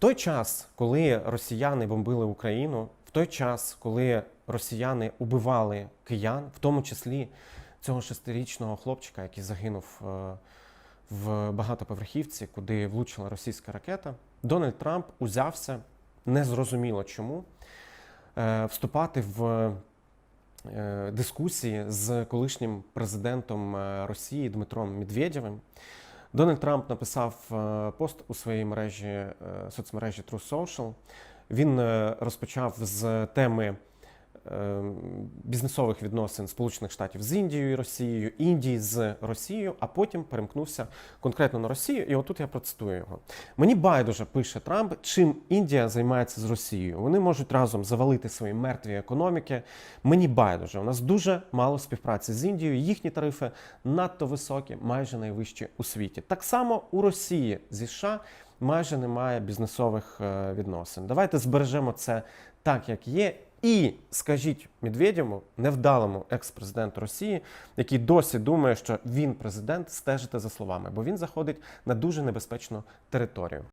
той час, коли росіяни бомбили Україну, в той час, коли росіяни убивали киян, в тому числі цього шестирічного хлопчика, який загинув е, в багатоповерхівці, куди влучила російська ракета, Дональд Трамп узявся незрозуміло чому е, вступати в е, дискусії з колишнім президентом Росії Дмитром Медведєвим. Дональд Трамп написав е, пост у своїй мережі е, соцмережі True Social. Він е, розпочав з теми бізнесових відносин Сполучених Штатів з Індією і Росією, Індії з Росією, а потім перемкнувся конкретно на Росію. І отут я процитую його. Мені байдуже пише Трамп, чим Індія займається з Росією. Вони можуть разом завалити свої мертві економіки. Мені байдуже. У нас дуже мало співпраці з Індією. Їхні тарифи надто високі, майже найвищі у світі. Так само у Росії зі США майже немає бізнесових е, відносин. Давайте збережемо це так, як є. І скажіть Медведєву, невдалому екс-президенту Росії, який досі думає, що він президент, стежите за словами, бо він заходить на дуже небезпечну територію.